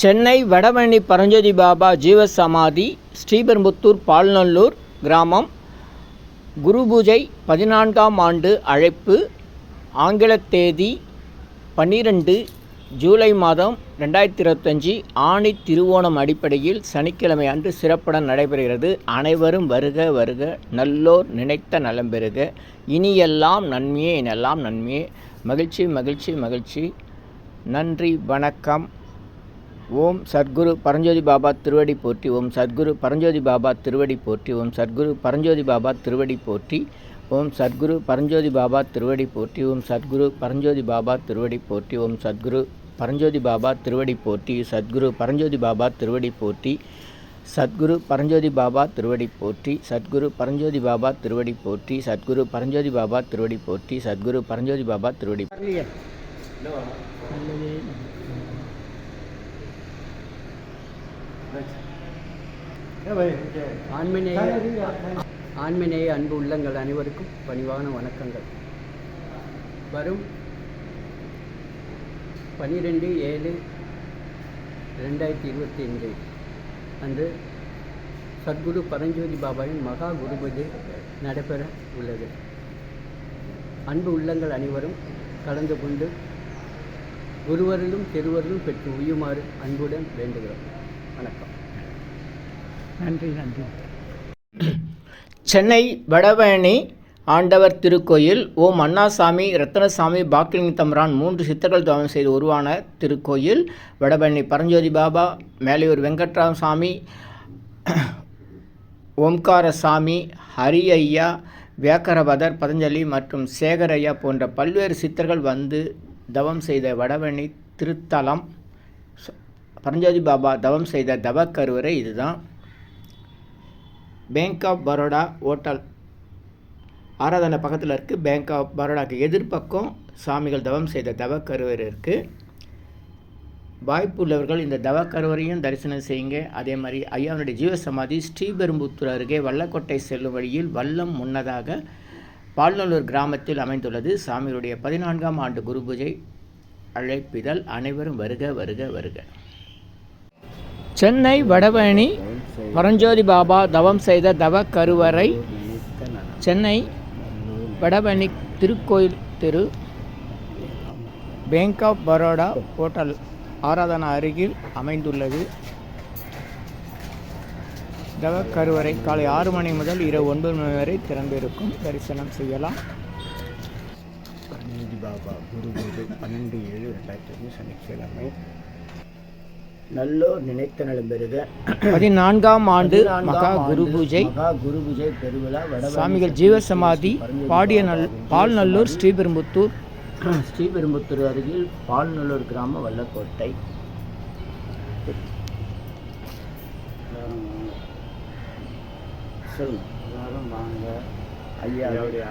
சென்னை வடபழனி பரஞ்சோதி பாபா ஜீவசமாதி ஸ்ரீபெரும்புத்தூர் பால்நல்லூர் கிராமம். குரு பூஜை பதினான்காம் ஆண்டு அழைப்பு. ஆங்கில தேதி பன்னிரெண்டு ஜூலை மாதம் ரெண்டாயிரத்தி இருபத்தஞ்சி. ஆணி திருவோணம் அடிப்படையில் சனிக்கிழமை அன்று சிறப்புடன் நடைபெறுகிறது. அனைவரும் வருக வருக. நல்லோர் நினைத்த நலம் பெறுக. இனியெல்லாம் நன்மையே இனெல்லாம் நன்மையே. மகிழ்ச்சி மகிழ்ச்சி மகிழ்ச்சி. நன்றி வணக்கம். ஓம் சத்குரு பரஞ்சோதி பாபா திருவடி போற்றி ஓம் சத்குரு பரஞ்சோதி பாபா திருவடி போற்றி ஓம் சத்குரு பரஞ்சோதி பாபா திருவடி போற்றி ஓம் சத்குரு பரஞ்சோதி பாபா திருவடி போற்றி ஓம் சத்குரு பரஞ்சோதி பாபா திருவடி போற்றி ஓம் சத்குரு பரஞ்சோதி பாபா திருவடி போற்றி சத்குரு பரஞ்சோதி பாபா திருவடி போற்றி சத்குரு பரஞ்சோதி பாபா திருவடி போற்றி சத்குரு பரஞ்சோதி பாபா திருவடி போற்றி சத்குரு பரஞ்சோதி பாபா திருவடி போற்றி சத்குரு பரஞ்சோதி பாபா திருவடி ஆண்மநேய ஆண்மநேய அன்பு உள்ளங்கள் அனைவருக்கும் பணிவான வணக்கங்கள். வரும் பன்னிரெண்டு ஏழு ரெண்டாயிரத்தி இருபத்தி ஐந்து அன்று சத்குரு பரஞ்சோதி பாபாவின் மகா குருபதி நடைபெற உள்ளது. அன்பு உள்ளங்கள் அனைவரும் கலந்து கொண்டு குருவரிலும் திருவரிலும் பெற்று உயுமாறு அன்புடன் வேண்டுகிறோம். வணக்கம். நன்றி நன்றி. சென்னை வடபழனி ஆண்டவர் திருக்கோயில் ஓம் அண்ணாசாமி ரத்னசாமி பாக்கிலிங்க தம்ரான் மூன்று சித்தர்கள் தவம் செய்து உருவான திருக்கோயில் வடபழனி பரஞ்சோதி பாபா மேலையூர் வெங்கட்ராமசாமி ஓம்காரசாமி ஹரி ஐயா வியாக்கரபதர் பதஞ்சலி மற்றும் சேகரையா போன்ற பல்வேறு சித்தர்கள் வந்து தவம் செய்த வடபழனி திருத்தலம் பரஞ்சோதி பாபா தவம் செய்த தவக்கருவறை இதுதான். பேங்க் ஆஃப் பரோடா ஹோட்டல் ஆராதனை பக்கத்தில் இருக்குது பேங்க் ஆஃப் பரோடாக்கு எதிர்ப்பக்கம் சாமிகள் தவம் செய்த தவக்கருவர் இருக்குது வாய்ப்பு உள்ளவர்கள் இந்த தவக்கருவரையும் தரிசனம் செய்யுங்க. அதே மாதிரி ஐயாவுடைய ஜீவசமாதி ஸ்ரீபெரும்புத்தூர் அருகே வல்லக்கோட்டை செல்லும் வழியில் வல்லம் முன்னதாக பால்நல்லூர் கிராமத்தில் அமைந்துள்ளது. சாமியுடைய பதினான்காம் ஆண்டு குரு பூஜை அழைப்பிதழ் அனைவரும் வருக வருக வருக. சென்னை வடபழனி பரஞ்சோதி பாபா தவம் செய்த தவ கருவறை சென்னை வடபழனி திருக்கோயில் திரு Bank of Baroda hotel Aradhana அருகில் அமைந்துள்ளது. தவ கருவறை காலை ஆறு மணி முதல் இரவு ஒன்பது மணி வரை திறந்திருக்கும். தரிசனம் செய்யலாம். பரஞ்சோதி பாபா குரு பன்னெண்டு ஏழு ரெண்டாயிரத்தி சனிக்கிழமை. நல்லோர் நினைத்த நலம் பெறுக. பதினான்காம் ஆண்டு மகா குரு பூஜை. மகா குரு பூஜை பெருவிழா வட சாமிகள் ஜீவசமாதி பாடிய நல் பால்நல்லூர் ஸ்ரீபெரும்புத்தூர். ஸ்ரீபெரும்புத்தூர் அருகில் பால்நல்லூர் கிராம வல்லக்கோட்டை. சொல்லுங்க. எல்லாரும் வாங்க. ஐயாவுடைய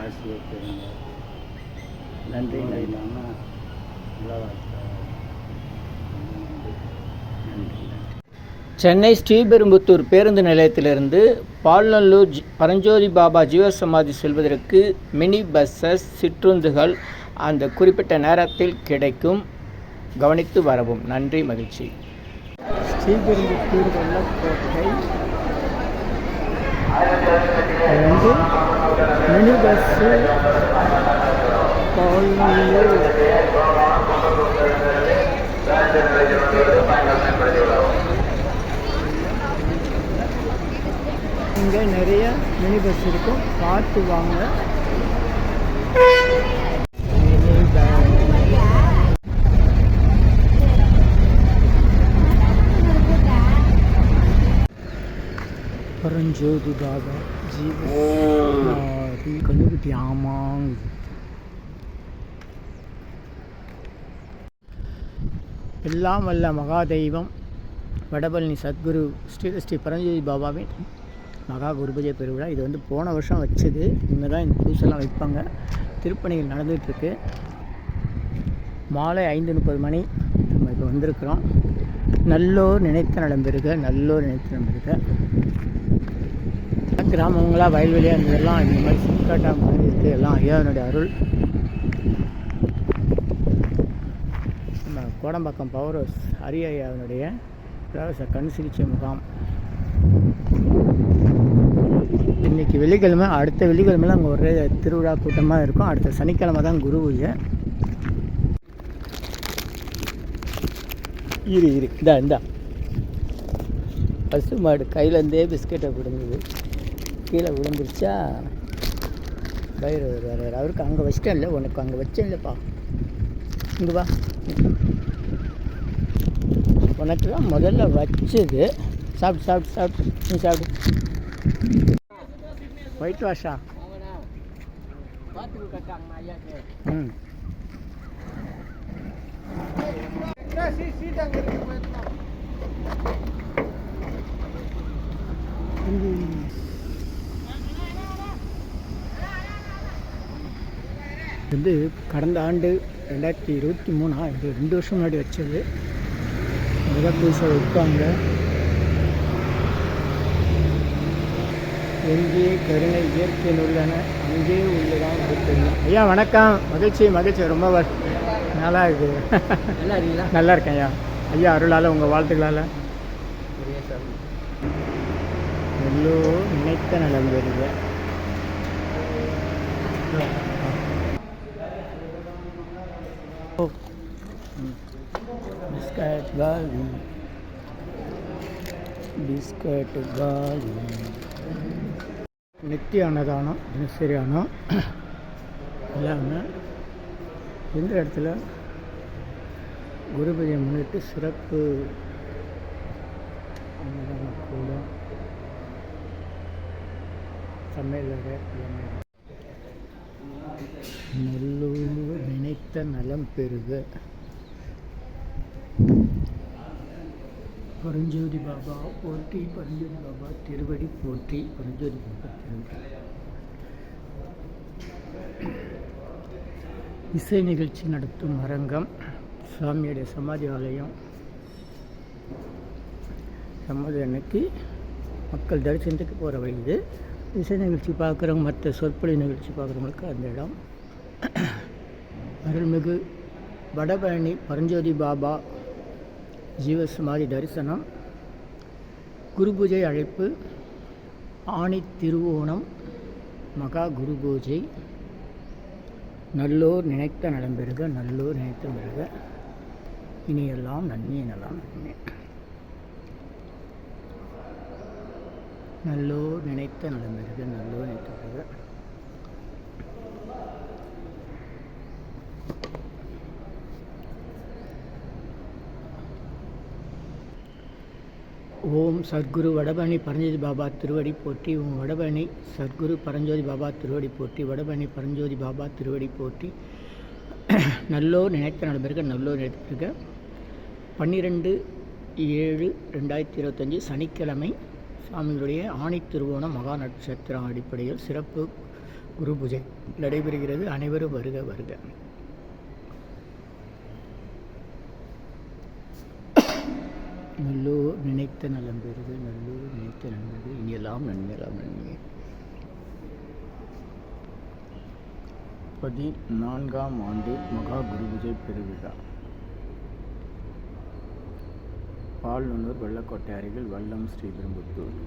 பெறுங்க. நன்றி இல்லாமல் நன்றி சென்னை ஸ்ரீபெரும்புத்தூர் பேருந்து நிலையத்திலிருந்து பால்நல்லூர் பரஞ்சோதி பாபா ஜீவசமாதி செல்வதற்கு மினி பஸ்ஸஸ் சிற்றுந்துகள் அந்த குறிப்பிட்ட நேரத்தில் கிடைக்கும். கவனித்து வரவும். நன்றி மகிழ்ச்சி. ஸ்ரீபெரும்புத்தூர் வெள்ளக்கோட்டை. வந்து மினி பஸ்ஸு பால்நல்லூர். இங்கே நிறைய மினி பஸ் இருக்கும். பார்த்து வாங்க. பரஞ்சோதி பாபா ஜீவ கண்டுபிடி ஆமாங்க. எல்லாம் வல்ல மகாதெய்வம் வடபழனி சத்குரு ஸ்ரீ ஸ்ரீ பரஞ்சோதி பாபாவின் மகா குருபூஜை பெருவிழா. இது வந்து போன வருஷம் வச்சது. இனிமேல் தான் இந்த புதுசெல்லாம் வைப்பாங்க. திருப்பணிகள் நடந்துகிட்ருக்கு. மாலை ஐந்து முப்பது மணி நம்ம இப்போ வந்திருக்கிறோம். நல்லோர் நினைத்த நலம் நல்லோர் நினைத்த நலம் கிராமங்களாக வயல்வெளியாக இருந்ததெல்லாம் இந்த மாதிரி சுற்காட்டாக மாதிரி இருக்குது எல்லாம் ஐயாவினுடைய அருள். நம்ம கோடம்பாக்கம் பவர் ஹவுஸ் ஹரி ஐயாவினுடைய இலவச கண் சிகிச்சை முகாம். இன்னைக்கு வெள்ளிக்கிழமை அடுத்த வெள்ளிக்கிழமைலாம் அங்கே ஒரே திருவிழா கூட்டமாக இருக்கும். அடுத்த சனிக்கிழமை தான் குரு பூஜை. இரு இரு. இந்தா இந்தா. பசு மாடு கையிலேருந்தே பிஸ்கெட்டை விழுந்தது கீழே விழுந்துருச்சா? பயிர் வேறு அவருக்கு அங்கே வச்சிட்டேன் இல்லை. உனக்கு அங்கே வச்சேன் இல்லைப்பா. இங்கே வா. உனக்கு தான் முதல்ல வச்சது. சாப்பிட்டு சாப்பிட்டு சாப்பிட்டு நீ சாப்பிடு. ஒயிட் வாஷா ம் வந்து கடந்த ஆண்டு ரெண்டாயிரத்தி இருபத்தி மூணா இது ரெண்டு வருஷம் முன்னாடி வச்சது. மிக புதுசாக வைப்பாங்க எங்கே கருணை இயற்கை உள்ளன அங்கே உள்ளதான் தெரியும் ஐயா வணக்கம். மகிழ்ச்சி மகிழ்ச்சி. ரொம்ப நல்லா இருக்கு நல்லா இருக்கீங்களா? நல்லா இருக்கேன் ஐயா. ஐயா அருளால் உங்கள் வாழ்த்துக்களால். எல்லோ நினைத்த நலம் பெறுக. பிஸ்கட் காலி. பிஸ்கட் காலி. நித்திய அன்னதானம் தினசரி அன்னம். எல்லாமே எந்த இடத்துல குருபதியை முன்னிட்டு சிறப்பு அன்னதான கூடம் சமையலறை எல்லாமே நல்லூர் நினைத்த நலம் பெறுக. பரஞ்சோதி பாபா போற்றி பரஞ்சோதி பாபா திருவடி போற்றி பரஞ்சோதி பாபா திருவடி. இசை நிகழ்ச்சி நடத்தும் அரங்கம் சுவாமியுடைய சமாதி ஆலயம் சமாதி அன்னைக்கு மக்கள் தரிசனத்துக்கு போகிற வழி இது. இசை நிகழ்ச்சி பார்க்குறவங்க மற்ற சொற்பொழி நிகழ்ச்சி பார்க்குறவங்களுக்கு அந்த இடம். அருள்மிகு வடபழனி பரஞ்சோதி பாபா ஜீவசமாதி தரிசனம் குரு பூஜை அழைப்பு ஆணி திருவோணம் மகா குரு பூஜை நல்லோர் நினைத்த நடம்பெறுக நல்லோர் நினைத்த பெறுக. இனியெல்லாம் நன்மை எனலாம். நன்மை நல்லோர் நினைத்த நடம்பெறுக நல்லோர் நினைத்த பெறுக. ஓம் சத்குரு வடபழனி பரஞ்சோதி பாபா திருவடி போற்றி. ஓம் வடபழனி சத்குரு பரஞ்சோதி பாபா திருவடி போற்றி. வடபழனி பரஞ்சோதி பாபா திருவடி போற்றி. நல்லோர் நினைத்த நடைபெறுக நல்லோர் நினைத்திருக்க. பன்னிரெண்டு ஏழு ரெண்டாயிரத்தி இருபத்தஞ்சி சனிக்கிழமை சாமிகளுடைய ஆணி திருவோணம் மகா நட்சத்திரம் அடிப்படையில் சிறப்பு குரு பூஜை நடைபெறுகிறது. அனைவரும் வருக வருக. நல்லூர் நினைத்த நலம் பெறுக நல்லூர் நினைத்த நண்பர்கள் இனியெல்லாம் நன்மையெல்லாம் நன்மை பதினான்காம் ஆண்டு மகா குருபூஜை பெருவிழா. பால்நுண்ணூர் வெள்ளக்கோட்டை அருகில் வல்லம் ஸ்ரீபெரும்புத்தூர்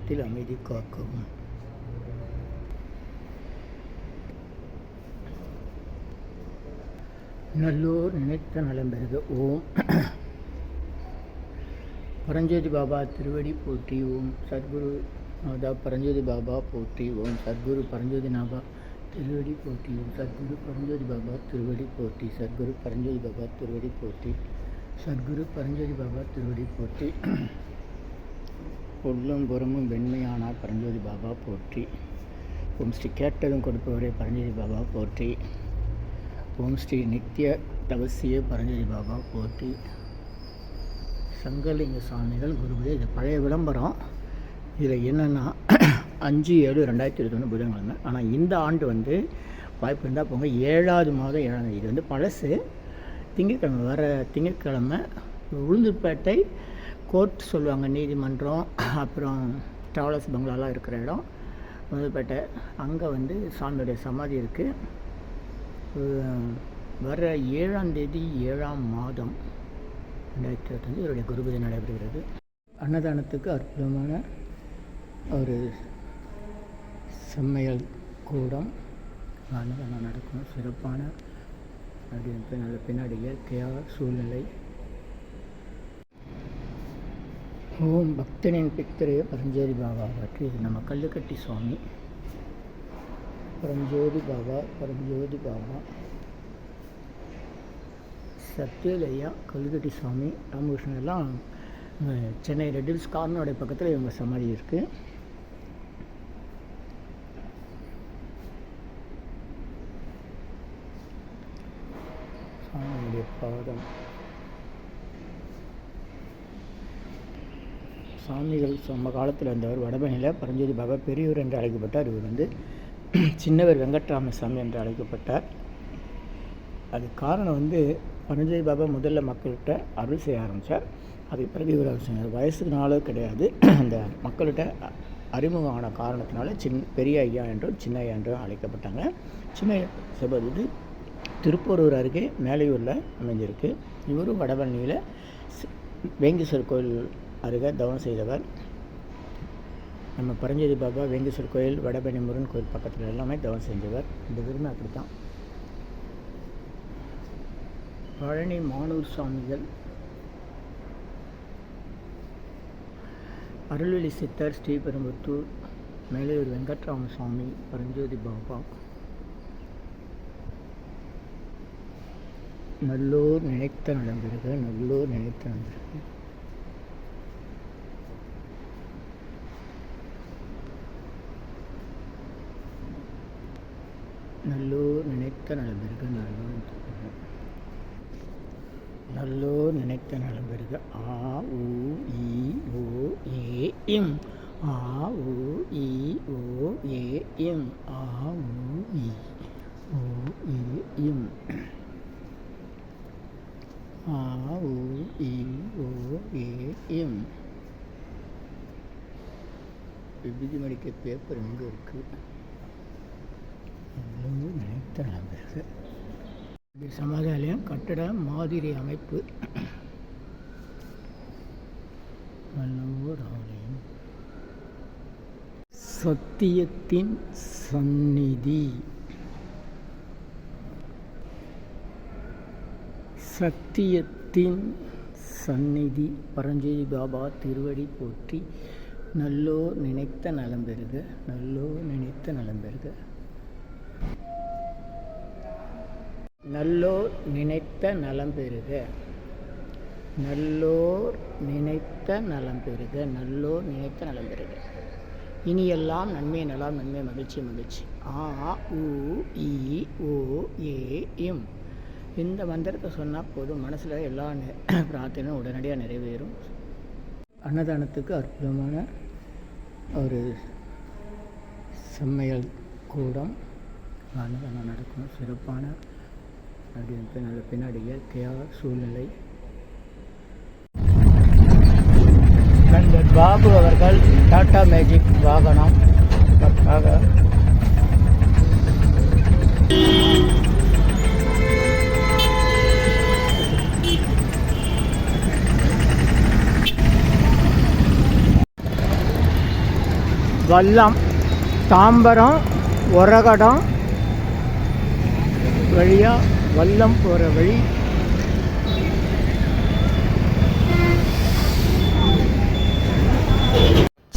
ஆலயத்தில் அமைதி காக்கவும் நல்லோர் நினைத்த நலம் பெறுக ஓம் பரஞ்சோதி பாபா திருவடி போற்றி ஓம் சத்குரு நாதா பரஞ்சோதி பாபா போற்றி ஓம் சத்குரு பரஞ்சோதி நாபா திருவடி போற்றி ஓம் சத்குரு பரஞ்சோதி பாபா திருவடி போற்றி சத்குரு பரஞ்சோதி பாபா திருவடி போற்றி சத்குரு பரஞ்சோதி பாபா திருவடி போற்றி உள்ளும் புறமும் வெண்மையானார் பரஞ்சோதி பாபா போற்றி. ஓம் ஸ்ரீ கேட்டதும் கொடுப்பவரே பரஞ்சோதி பாபா போற்றி. ஓம் ஸ்ரீ நித்ய தவசிய பரஞ்சோதி பாபா போற்றி. சங்கலிங்க சுவாமிகள் குருபுதே இது பழைய விளம்பரம். இதில் என்னென்னா அஞ்சு ஏழு ரெண்டாயிரத்தி இருபத்தொன்று புதன்கிழமை. ஆனால் இந்த ஆண்டு வந்து வாய்ப்பு இருந்தால் போங்க ஏழாவது மாதம் ஏழாம் தேதி. இது வந்து பழசு. திங்கட்கிழமை வர திங்கட்கிழமை உளுந்தூர்பேட்டை கோர்ட் சொல்லுவாங்க நீதிமன்றம் அப்புறம் ட்ராவலர்ஸ் பங்களாலாம் இருக்கிற இடம் முதல்பேட்டை அங்கே வந்து சாமியுடைய சமாதி இருக்குது வர ஏழாம் தேதி ஏழாம் மாதம் ரெண்டாயிரத்தி இருபத்தஞ்சு இவருடைய குருபதி நடைபெறுகிறது. அன்னதானத்துக்கு அற்புதமான ஒரு செம்மையல் கூடம் அன்னதானம் நடக்கும். சிறப்பான அப்படின்னு நல்ல பின்னாடி இயற்கையாக சூழ்நிலை. ஓம் பக்தனின் பித்திரு பரஞ்சோதி பாபா பற்றி இது நம்ம கல்லுக்கட்டி சுவாமி. பரஞ்சோதி பாபா பரஞ்சோதி பாபா. சத்யலையா கல்லுக்கட்டி சுவாமி ராமகிருஷ்ணன் எல்லாம் சென்னை ரெட்டில்ஸ் கார்னோடைய பக்கத்தில் இவங்க சமாதி இருக்குது சாமியுடைய பாதம். சாமிகள் சம காலத்தில் இருந்தவர் வடபனியில் பரஞ்சோதி பாபா பெரியவர் என்று அழைக்கப்பட்டார். இவர் வந்து சின்னவர் வெங்கட்ராமசாமி என்று அழைக்கப்பட்டார். அது காரணம் வந்து பரஞ்சோதி பாபா முதல்ல மக்கள்கிட்ட அருள் செய்ய ஆரம்பித்தார் அதுக்கு பிறகு இவர் அருள் செய்யார் கிடையாது. அந்த மக்கள்கிட்ட அறிமுகம் ஆன காரணத்தினால சின் பெரிய ஐயா என்றும் சின்ன ஐயா என்றும் அழைக்கப்பட்டாங்க. சின்ன ஐயா சபை இது திருப்பூரூர் அருகே மேலையூரில் அமைஞ்சிருக்கு. இவரும் வடபழனியில் வேங்கீஸ்வர் கோயில் அருக தவம் செய்தவர். நம்ம பரஞ்சோதி பாபா வெங்கேஸ்வர் கோயில் வடபழனி முருகன் கோயில் பக்கத்தில் எல்லாமே தவம் செஞ்சவர். இந்த விரும்பி அப்படி தான் பழனி மானூர் சுவாமிகள் அருள்வெளி சித்தர் ஸ்ரீபெரும்புத்தூர் மேலையூர் வெங்கட்ராம சுவாமி பரஞ்சோதி பாபா. நல்லூர் நினைத்த நடந்திருக்க நல்லூர் நினைத்த நடந்திருக்கு நல்லோர் நினைத்த நலம்பெருக நல்லோர் நல்லோர் நினைத்த நலம்பெருக ஆ உ இ ஓ ஏ இம். ஆ உ இ ஓ ஏ இம். ஆ உ இ ஓ ஏ இம். ஆ உ இ ஓ ஏ இம். விபூதி மடிக்க பேப்பர் எங்கே இருக்குது நல்லூர் நினைத்த நலம்பெருக இது சமாதாலயம் கட்டட மாதிரி அமைப்பு. நல்லூர் ஆலயம். சத்தியத்தின் சந்நிதி. சத்தியத்தின் சந்நிதி. பரஞ்சோதி பாபா திருவடி போற்றி நல்லோர் நினைத்த நலம் பெறுக நல்லோர் நினைத்த நலம் பெறுக. நல்லோர் நினைத்த நலம் பெறுக. நல்லோர் நினைத்த நலம் பெறுக. நல்லோர் நினைத்த நலம் பெறுக. இனியெல்லாம் நன்மை நலம் நன்மை மகிழ்ச்சி மகிழ்ச்சி. ஆ உ இ ஓ ஏ இம். இந்த மந்திரத்தை சொன்னால் போதும். மனசில் எல்லா நெ- பிரார்த்தனையும் உடனடியாக நிறைவேறும். அன்னதானத்துக்கு அற்புதமான ஒரு செம்மையல் கூடம் அன்னதானம் நடக்கும். சிறப்பான அப்படி நல்ல பின்னாடி இயற்கையாக சூழ்நிலை. நண்பர் பாபு அவர்கள் டாடா மேஜிக் வாகனம். அதற்காக. வல்லம் தாம்பரம் ஒரகடம் வழியாக வல்லம் போகிற வழி.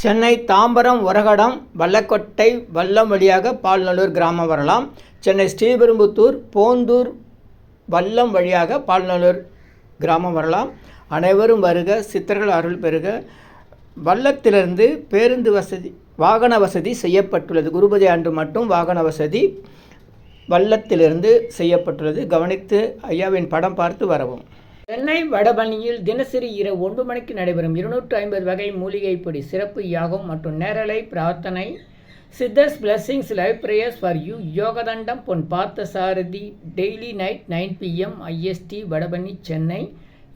சென்னை தாம்பரம் உரகடம் வல்லக்கொட்டை வல்லம் வழியாக பால்நல்லூர் கிராமம் வரலாம். சென்னை ஸ்ரீபெரும்புத்தூர் போந்தூர் வல்லம் வழியாக பால்நல்லூர் கிராமம் வரலாம். அனைவரும் வருக சித்தர்கள் அருள் பெறுக வல்லத்திலிருந்து பேருந்து வசதி வாகன வசதி செய்யப்பட்டுள்ளது. குருபதி ஆண்டு மட்டும் வாகன வசதி. வல்லத்திலிருந்து செய்யப்பட்டுள்ளது. கவனித்து ஐயாவின் படம் பார்த்து வரவும். சென்னை வடபணியில் தினசரி இரவு ஒன்று மணிக்கு நடைபெறும் இருநூற்று ஐம்பது வகை மூலிகை பொடி சிறப்பு யாகம் மற்றும் நேரலை பிரார்த்தனை. Siddhars blessings live prayers for you யோகதண்டம் Pon Partha Sarathi daily night nine PM IST Vadapalani Chennai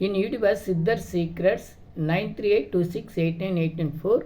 in யூடிவர்ஸ் Siddhar secrets nine three eight two six eight nine eight nine four